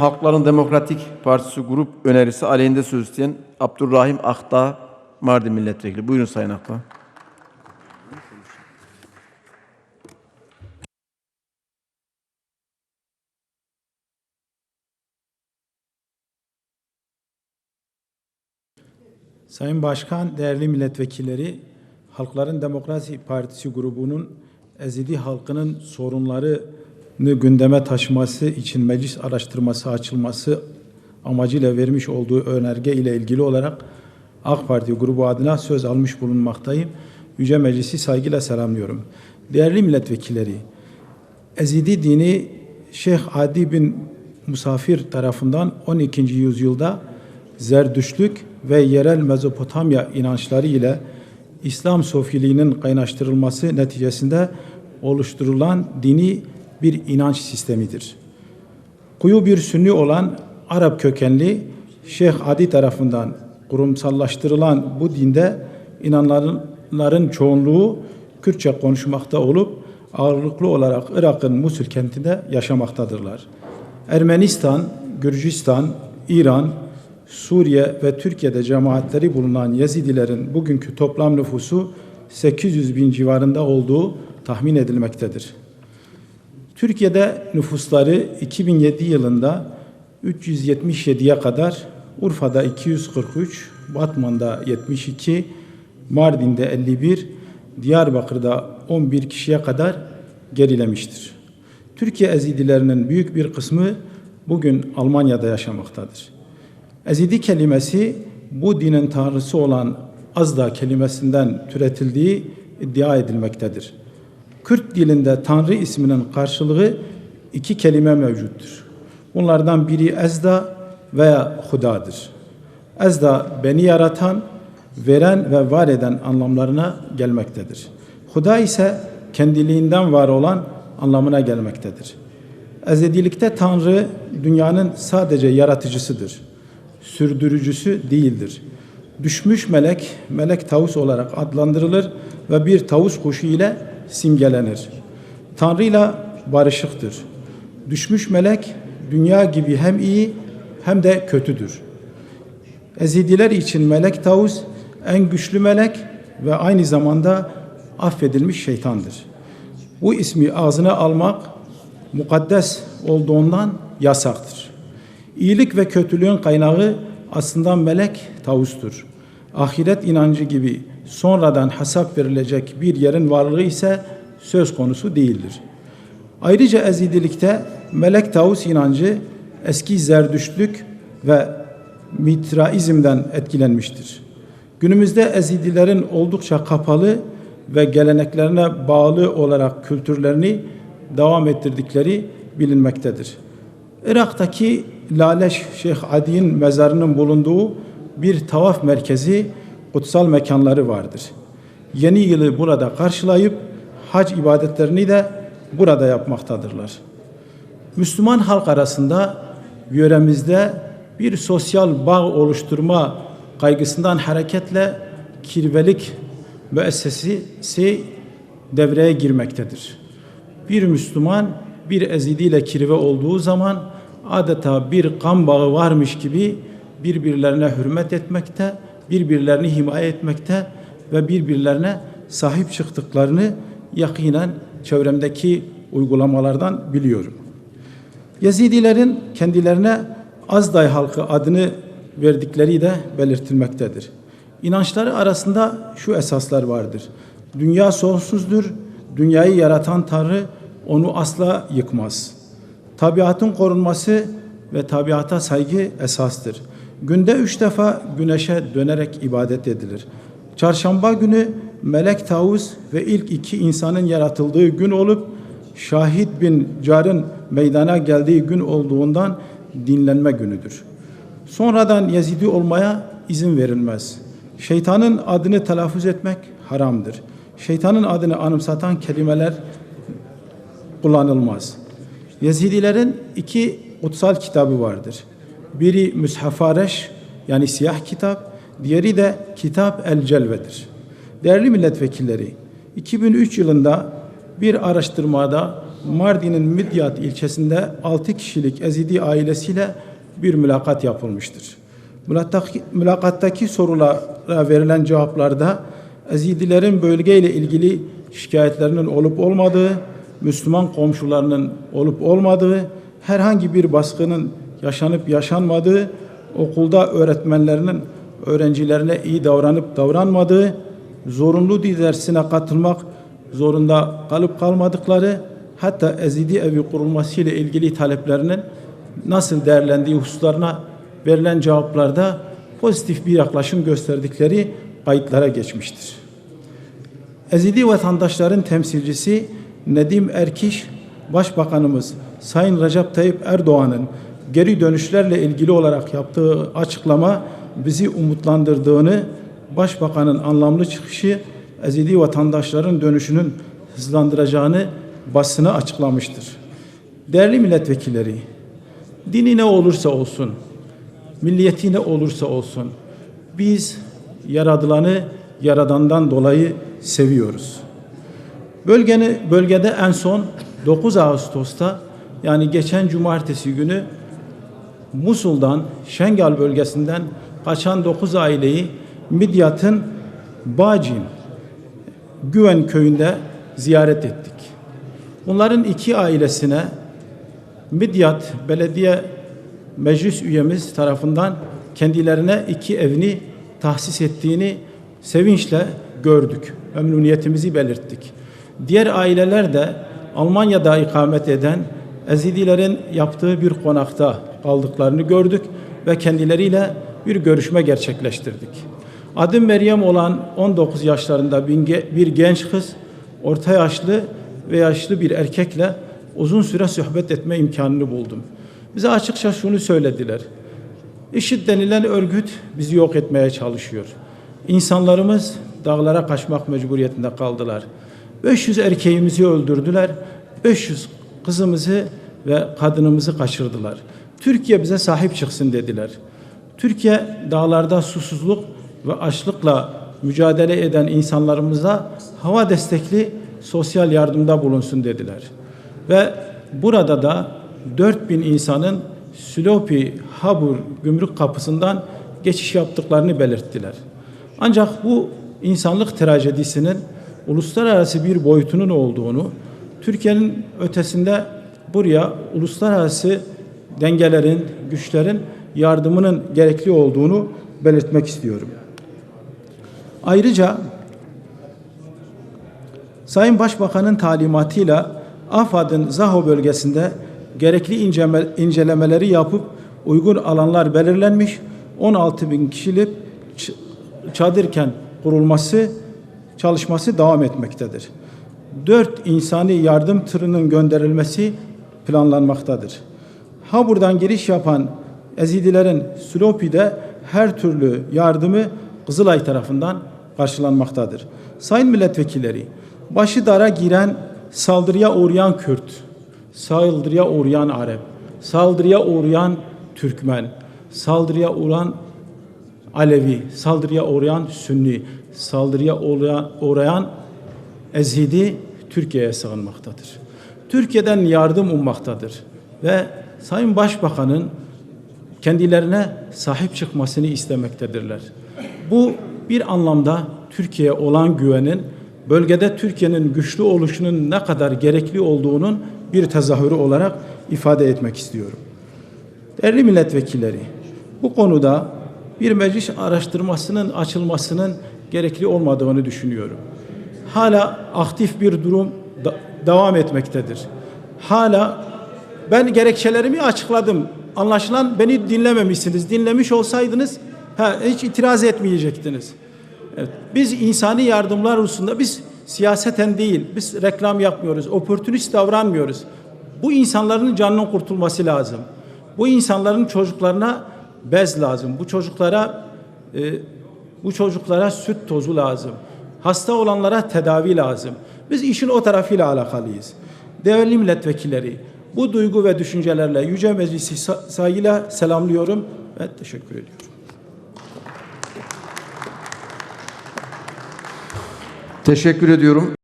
Halkların Demokratik Partisi grup önerisi aleyhinde söz isteyen Abdurrahim Akta Mardin Milletvekili. Buyurun Sayın Akta. Sayın Başkan, değerli milletvekilleri, Halkların Demokrasi Partisi grubunun ezidi halkının sorunlarını gündeme taşıması için meclis araştırması açılması amacıyla vermiş olduğu önerge ile ilgili olarak AK Parti grubu adına söz almış bulunmaktayım. Yüce Meclisi saygıyla selamlıyorum. Değerli milletvekilleri, Ezidi dini Şeyh Adi bin Musafir tarafından 12. yüzyılda Zerdüştlük ve yerel Mezopotamya inançları ile İslam sofiliğinin kaynaştırılması neticesinde oluşturulan dini bir inanç sistemidir. Kuyu bir sünni olan Arap kökenli Şeyh Adi tarafından kurumsallaştırılan bu dinde inananların çoğunluğu Kürtçe konuşmakta olup ağırlıklı olarak Irak'ın Musul kentinde yaşamaktadırlar. Ermenistan, Gürcistan, İran, Suriye ve Türkiye'de cemaatleri bulunan Yezidilerin bugünkü toplam nüfusu 800 bin civarında olduğu tahmin edilmektedir. Türkiye'de nüfusları 2007 yılında 377'ye kadar, Urfa'da 243, Batman'da 72, Mardin'de 51, Diyarbakır'da 11 kişiye kadar gerilemiştir. Türkiye Ezidilerinin büyük bir kısmı bugün Almanya'da yaşamaktadır. Ezidi kelimesi bu dinin tanrısı olan Azda kelimesinden türetildiği iddia edilmektedir. Kürt dilinde Tanrı isminin karşılığı iki kelime mevcuttur. Bunlardan biri Ezda veya Huda'dır. Ezda beni yaratan, veren ve var eden anlamlarına gelmektedir. Huda ise kendiliğinden var olan anlamına gelmektedir. Ezedilikte Tanrı dünyanın sadece yaratıcısıdır. Sürdürücüsü değildir. Düşmüş melek, melek tavus olarak adlandırılır ve bir tavus kuşu ile simgelenir. Tanrı ile barışıktır. Düşmüş melek dünya gibi hem iyi hem de kötüdür. Ezidiler için melek tavus en güçlü melek ve aynı zamanda affedilmiş şeytandır. Bu ismi ağzına almak mukaddes olduğundan yasaktır. İyilik ve kötülüğün kaynağı aslında melek tavustur. Ahiret inancı gibi sonradan hesap verilecek bir yerin varlığı ise söz konusu değildir. Ayrıca ezidilikte melek tavus inancı eski zerdüştlük ve mitraizmden etkilenmiştir. Günümüzde ezidilerin oldukça kapalı ve geleneklerine bağlı olarak kültürlerini devam ettirdikleri bilinmektedir. Irak'taki Laleş Şeyh Adi'nin mezarının bulunduğu bir tavaf merkezi kutsal mekanları vardır. Yeni yılı burada karşılayıp hac ibadetlerini de burada yapmaktadırlar. Müslüman halk arasında yöremizde bir sosyal bağ oluşturma kaygısından hareketle kirvelik müessesesi devreye girmektedir. Bir Müslüman bir ezidiyle kirve olduğu zaman adeta bir kan bağı varmış gibi birbirlerine hürmet etmekte, birbirlerini himaye etmekte ve birbirlerine sahip çıktıklarını yakinen çevremdeki uygulamalardan biliyorum. Yezidilerin kendilerine Azday halkı adını verdikleri de belirtilmektedir. İnançları arasında şu esaslar vardır. Dünya sonsuzdur, dünyayı yaratan Tanrı onu asla yıkmaz. Tabiatın korunması ve tabiata saygı esastır. Günde üç defa güneşe dönerek ibadet edilir. Çarşamba günü melek tavus ve ilk iki insanın yaratıldığı gün olup Şahit bin Car'ın meydana geldiği gün olduğundan dinlenme günüdür. Sonradan Yezidi olmaya izin verilmez. Şeytanın adını telaffuz etmek haramdır. Şeytanın adını anımsatan kelimeler kullanılmaz. Yezidilerin iki kutsal kitabı vardır. Biri Müshafareş yani siyah kitap, diğeri de Kitap El Celve'dir. Değerli milletvekilleri, 2003 yılında bir araştırmada Mardin'in Midyat ilçesinde 6 kişilik Ezidi ailesiyle bir mülakat yapılmıştır. Mülakattaki, mülakattaki sorulara verilen cevaplarda Ezidilerin bölgeyle ilgili şikayetlerinin olup olmadığı, Müslüman komşularının olup olmadığı, herhangi bir baskının yaşanıp yaşanmadığı, okulda öğretmenlerinin öğrencilerine iyi davranıp davranmadığı, zorunlu dil dersine katılmak zorunda kalıp kalmadıkları, hatta ezidi evi kurulması ile ilgili taleplerinin nasıl değerlendiği hususlarına verilen cevaplarda pozitif bir yaklaşım gösterdikleri kayıtlara geçmiştir. Ezidi vatandaşların temsilcisi Nedim Erkiş, Başbakanımız Sayın Recep Tayyip Erdoğan'ın geri dönüşlerle ilgili olarak yaptığı açıklama bizi umutlandırdığını, Başbakanın anlamlı çıkışı Ezidi vatandaşların dönüşünün hızlandıracağını basına açıklamıştır. Değerli milletvekilleri, dini ne olursa olsun, milliyeti ne olursa olsun, biz yaradılanı yaradandan dolayı seviyoruz. Bölgeni, bölgede en son 9 Ağustos'ta yani geçen cumartesi günü Musul'dan, Şengal bölgesinden kaçan 9 aileyi Midyat'ın Bacin, Güven köyünde ziyaret ettik. Bunların iki ailesine Midyat Belediye Meclis üyemiz tarafından kendilerine iki evini tahsis ettiğini sevinçle gördük. Memnuniyetimizi belirttik. Diğer aileler de Almanya'da ikamet eden Ezidilerin yaptığı bir konakta kaldıklarını gördük ve kendileriyle bir görüşme gerçekleştirdik. Adım Meryem olan 19 yaşlarında bir genç kız, orta yaşlı ve yaşlı bir erkekle uzun süre sohbet etme imkanını buldum. Bize açıkça şunu söylediler. IŞİD denilen örgüt bizi yok etmeye çalışıyor. İnsanlarımız dağlara kaçmak mecburiyetinde kaldılar. 500 erkeğimizi öldürdüler. 500 kızımızı ve kadınımızı kaçırdılar. Türkiye bize sahip çıksın dediler. Türkiye dağlarda susuzluk ve açlıkla mücadele eden insanlarımıza hava destekli sosyal yardımda bulunsun dediler. Ve burada da 4000 insanın Sülopi Habur gümrük kapısından geçiş yaptıklarını belirttiler. Ancak bu insanlık trajedisinin uluslararası bir boyutunun olduğunu, Türkiye'nin ötesinde buraya uluslararası dengelerin, güçlerin yardımının gerekli olduğunu belirtmek istiyorum. Ayrıca Sayın Başbakan'ın talimatıyla AFAD'ın Zaho bölgesinde gerekli inceme, incelemeleri yapıp uygun alanlar belirlenmiş 16 bin kişilik çadırken kurulması çalışması devam etmektedir. Dört insani yardım tırının gönderilmesi planlanmaktadır. Ha buradan giriş yapan Ezidilerin Sülopi'de her türlü yardımı Kızılay tarafından karşılanmaktadır. Sayın milletvekilleri, başı dara giren saldırıya uğrayan Kürt, saldırıya uğrayan Arap, saldırıya uğrayan Türkmen, saldırıya uğrayan Alevi, saldırıya uğrayan Sünni, saldırıya uğrayan, uğrayan Ezidi Türkiye'ye sığınmaktadır. Türkiye'den yardım ummaktadır ve Sayın Başbakan'ın kendilerine sahip çıkmasını istemektedirler. Bu bir anlamda Türkiye'ye olan güvenin bölgede Türkiye'nin güçlü oluşunun ne kadar gerekli olduğunun bir tezahürü olarak ifade etmek istiyorum. Değerli milletvekilleri, bu konuda bir meclis araştırmasının açılmasının gerekli olmadığını düşünüyorum. Hala aktif bir durum da devam etmektedir. Hala ben gerekçelerimi açıkladım. Anlaşılan beni dinlememişsiniz. Dinlemiş olsaydınız ha, hiç itiraz etmeyecektiniz. Evet, biz insani yardımlar hususunda biz siyaseten değil, biz reklam yapmıyoruz, oportunist davranmıyoruz. Bu insanların canının kurtulması lazım. Bu insanların çocuklarına bez lazım. Bu çocuklara e, bu çocuklara süt tozu lazım. Hasta olanlara tedavi lazım. Biz işin o tarafıyla alakalıyız. Değerli milletvekilleri, bu duygu ve düşüncelerle Yüce Meclisi saygıyla selamlıyorum ve teşekkür ediyorum. Teşekkür ediyorum.